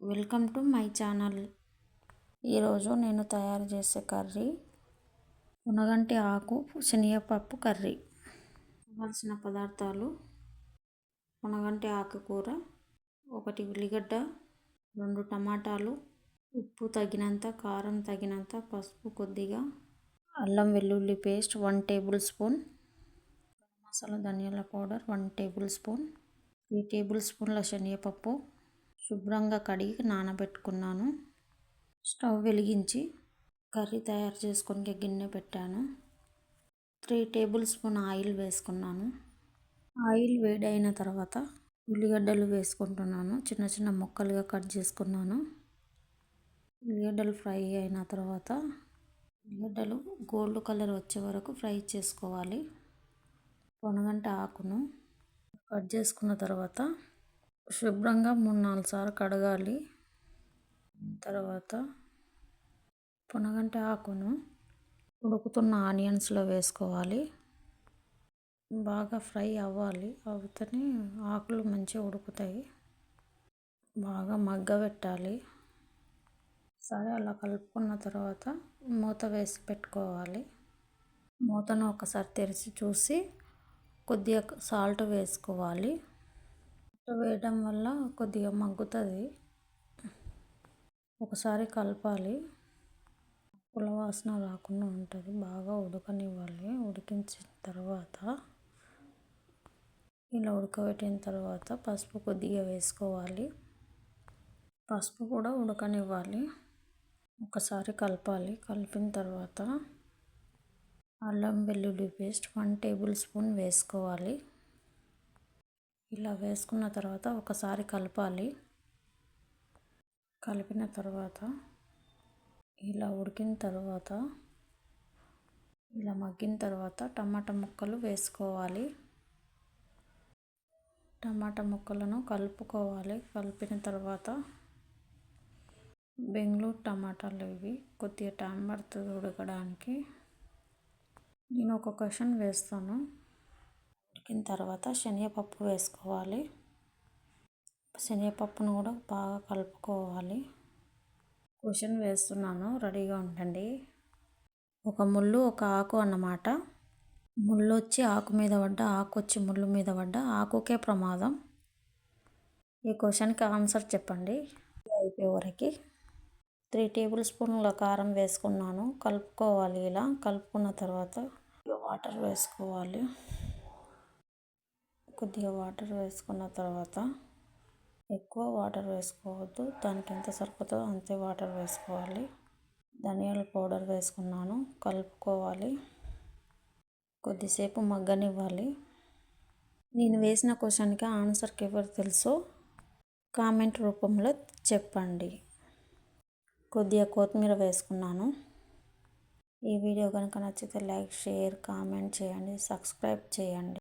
Welcome to my channel. ఈరోజు నేను తయారు చేసే కర్రీ మునగంటి ఆకు శనగపప్పు కర్రీ. కావాల్సిన పదార్థాలు మునగంటి ఆకుకూర ఒకటి ఉల్లిగడ్డ రెండు టమాటాలు ఉప్పు తగినంత కారం తగినంత పసుపు కొద్దిగా అల్లం వెల్లుల్లి paste one tablespoon masala ధనియాల powder one tablespoon three table స్పూన్ల శనగపప్పు శుభ్రంగా కడిగి నానబెట్టుకున్నాను. స్టవ్ వెలిగించి కర్రీ తయారు చేసుకొని గిన్నె పెట్టాను. త్రీ టేబుల్ స్పూన్ ఆయిల్ వేసుకున్నాను. ఆయిల్ వేడైన తర్వాత ఉల్లిగడ్డలు వేసుకుంటున్నాను. చిన్న చిన్న ముక్కలుగా కట్ చేసుకున్నాను. ఉల్లిగడ్డలు ఫ్రై అయిన తర్వాత ఉల్లిగడ్డలు గోల్డ్ కలర్ వచ్చే వరకు ఫ్రై చేసుకోవాలి. పొనగంట ఆకును కట్ చేసుకున్న తర్వాత శుభ్రంగా మూడు నాలుగు సార్లు కడగాలి. తర్వాత పునగంటి ఆకును ఉడుకుతున్న ఆనియన్స్లో వేసుకోవాలి. బాగా ఫ్రై అవ్వాలి. అవుతనే ఆకులు మంచిగా ఉడుకుతాయి. బాగా మగ్గబెట్టాలి సరే అలా కలుపుకున్న తర్వాత మూత వేసి పెట్టుకోవాలి. మూతను ఒకసారి తెరిచి చూసి కొద్దిగా సాల్ట్ వేసుకోవాలి. వేయడం వల్ల కొద్దిగా మగ్గుతుంది. ఒకసారి కలపాలి. పుల వాసన రాకుండా ఉంటుంది. బాగా ఉడకనివ్వాలి. ఉడికించిన తర్వాత ఇలా ఉడకబెట్టిన తర్వాత పసుపు కొద్దిగా వేసుకోవాలి. పసుపు కూడా ఉడకనివ్వాలి. ఒకసారి కలపాలి. కలిపిన తర్వాత అల్లం వెల్లుల్లి పేస్ట్ వన్ టేబుల్ స్పూన్ వేసుకోవాలి. ఇలా వేసుకున్న తర్వాత ఒకసారి కలపాలి. కలిపిన తర్వాత ఇలా ఉడికిన తర్వాత ఇలా మగ్గిన తర్వాత టమాటా ముక్కలు వేసుకోవాలి. టమాటా ముక్కలను కలుపుకోవాలి. కలిపిన తర్వాత బెంగళూరు టమాటాలు ఇవి కొద్దిగా టైం పడుతుంది ఉడకడానికి. నేను ఒక క్వశ్చన్ వేస్తాను. ఉడికిన తర్వాత శనగపప్పు వేసుకోవాలి. శనగపప్పును కూడా బాగా కలుపుకోవాలి. క్వశ్చన్ వేస్తున్నాను రెడీగా ఉండండి. ఒక ముళ్ళు ఒక ఆకు అన్నమాట. ముళ్ళు వచ్చి ఆకు మీద పడ్డ ఆకు వచ్చి ముళ్ళు మీద పడ్డ ఆకుకే ప్రమాదం. ఈ క్వశ్చన్కి ఆన్సర్ చెప్పండి. అయిపోయే వరకు త్రీ టేబుల్ స్పూన్ల కారం వేసుకున్నాను. కలుపుకోవాలి ఇలా. కలుపుకున్న తర్వాత వాటర్ వేసుకోవాలి. కొద్దిగా వాటర్ వేసుకున్న తర్వాత ఎక్కువ వాటర్ వేసుకోవద్దు. దానికి ఎంత సరిపోతుందో అంతే వాటర్ వేసుకోవాలి. ధనియాల పౌడర్ వేసుకున్నాను. కలుపుకోవాలి. కొద్దిసేపు మగ్గనివ్వాలి. నేను వేసిన క్వశ్చన్కి ఆన్సర్కి ఎవరు తెలుసో కామెంట్ రూపంలో చెప్పండి. కొద్దిగా కొత్తిమీర వేసుకున్నాను. ఈ వీడియో కనుక నచ్చితే లైక్ షేర్ కామెంట్ చేయండి. సబ్స్క్రైబ్ చేయండి.